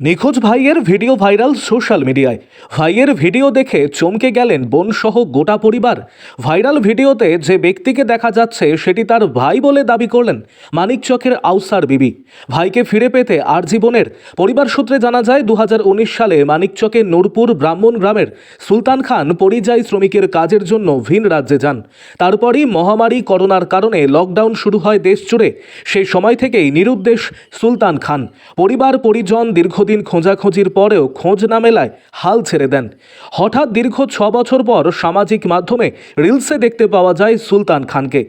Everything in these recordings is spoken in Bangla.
নিখোঁজ ভাইয়ের ভিডিও ভাইরাল সোশ্যাল মিডিয়ায়। ভাইয়ের ভিডিও দেখে চমকে গেলেন বোনসহ গোটা পরিবার। ভাইরাল ভিডিওতে যে ব্যক্তিকে দেখা যাচ্ছে, সেটি তার ভাই বলে দাবি করলেন মানিকচকের আউসার বিবি। ভাইকে ফিরে পেতে আর জীবনের পরিবার সূত্রে জানা যায় দু হাজার উনিশ সালে মানিকচকের নূরপুর ব্রাহ্মণ গ্রামের সুলতান খান পরিযায়ী শ্রমিকের কাজের জন্য ভিন রাজ্যে যান। তারপরই মহামারী করোনার কারণে লকডাউন শুরু হয় দেশ জুড়ে সেই সময় থেকেই নিরুদ্দেশ সুলতান খান। পরিবার পরিজন দীর্ঘদিন খোঁজাখুঁজির পরেও খোঁজ না মেলায় হাল ছেড়ে দেন। হঠাৎ দীর্ঘ ছ বছর পর সামাজিক মাধ্যমে রিলসে দেখতে পাওয়া যায় সুলতান খানকে।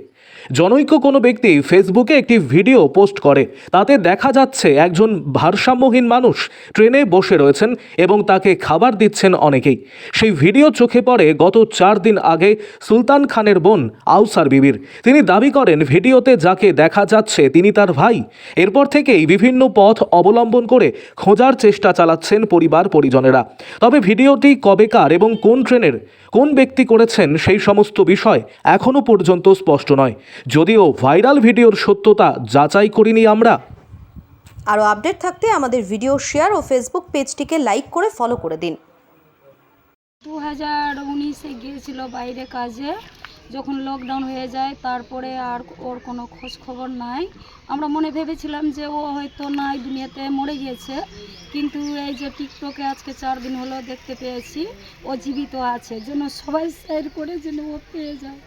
জনৈক কোনো ব্যক্তি ফেসবুকে একটি ভিডিও পোস্ট করে। তাতে দেখা যাচ্ছে একজন ভারসাম্যহীন মানুষ ট্রেনে বসে রয়েছেন এবং তাকে খাবার দিচ্ছেন অনেকেই। সেই ভিডিও চোখে পড়ে গত চার দিন আগে সুলতান খানের বোন আউসার বিবির। তিনি দাবি করেন, ভিডিওতে যাকে দেখা যাচ্ছে তিনি তার ভাই। এরপর থেকেই বিভিন্ন পথ অবলম্বন করে খোঁজার চেষ্টা চালাচ্ছেন পরিবার পরিজনেরা। তবে ভিডিওটি কবেকার এবং কোন ট্রেনের, কোন ব্যক্তি করেছেন সেই সমস্ত বিষয় এখনও পর্যন্ত স্পষ্ট নয়। যদিও ভাইরাল ভিডিওর সত্যতা যাচাই করিনি আমরা। আরও আপডেট থাকতে আমাদের ভিডিও শেয়ার ও ফেসবুক পেজটিকে লাইক করে ফলো করে দিন। দু হাজার উনিশে গিয়েছিল বাইরে কাজে। যখন লকডাউন হয়ে যায় তারপরে আর ওর কোনো খোঁজ খবর নাই। আমরা মনে ভেবেছিলাম যে ও হয়তো নাই দুনিয়াতে মরে গিয়েছে। কিন্তু এই যে টিকটকে আজকে চার দিন হলো দেখতে পেয়েছি ও জীবিত আছে। যেন সবাই শেয়ার করে যেন ও পেয়ে যায়।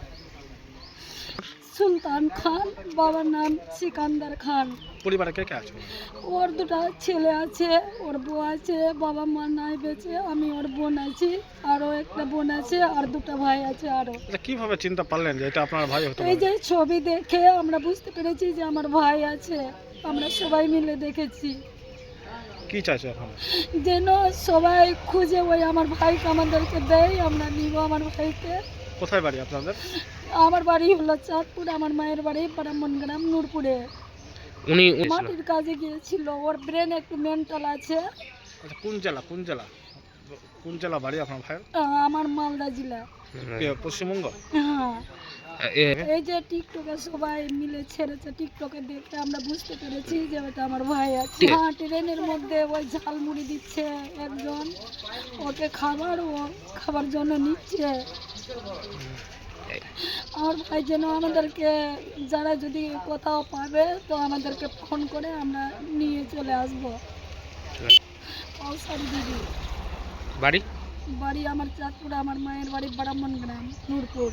সুলতান খান বাবার নাম সিকান্দার খান। পরিবারে কে কে আছে? ওর দুটো ছেলে আছে ওর বউ আছে বাবা মা নাই বেঁচে আমি ওর বোন আছি আরও একটা বোন আছে আর দুটো ভাই আছে আরও। কীভাবে চিন্তা পারলেন যে এটা আপনার ভাই হতে এই যে ছবি দেখে আমরা বুঝতে পেরেছি যে আমার ভাই আছে আমরা সবাই মিলে দেখেছি। কি চাইছে এখন? যেন সবাই খুঁজে ওই আমার ভাইকে আমাদেরকে দেয় আমরা নিব আমার ভাইকে। কোথায় বাড়ি আপনাদের? আমার বাড়ি হলো চাঁদপুর আমার মায়ের বাড়ি ব্রাহ্মণগ্রাম নূরপুরে। উনি মাটির কাজে গিয়েছিল ওর ব্রেন একটু মেন্টাল আছে। আচ্ছা কোন জেলা কোন জেলা? কোন জেলা বাড়ি আপনার ভাইয়ের? আমার মালদা জেলা। পশ্চিমবঙ্গ? হ্যাঁ। এই যে টিকটকে সবাই মিলে ছেড়েছে টিকটকে দেখে আমরা বুঝতে পেরেছি যে ওটা আমার ভাই আছে। হ্যাঁ ট্রেনের মধ্যে ওই ঝালমুড়ি দিচ্ছে একজন। ওকে খাবার ও খাবার জন্য নিচ্ছে। আমার ভাই যেন আমাদেরকে যারা যদি কোথাও পাবে তো আমাদেরকে ফোন করে আমরা নিয়ে চলে আসব। দিদি। বাড়ি? বাড়ি আমার চাঁদপুর আমার মায়ের বাড়ি ব্রাহ্মণ গ্রাম নূরপুর।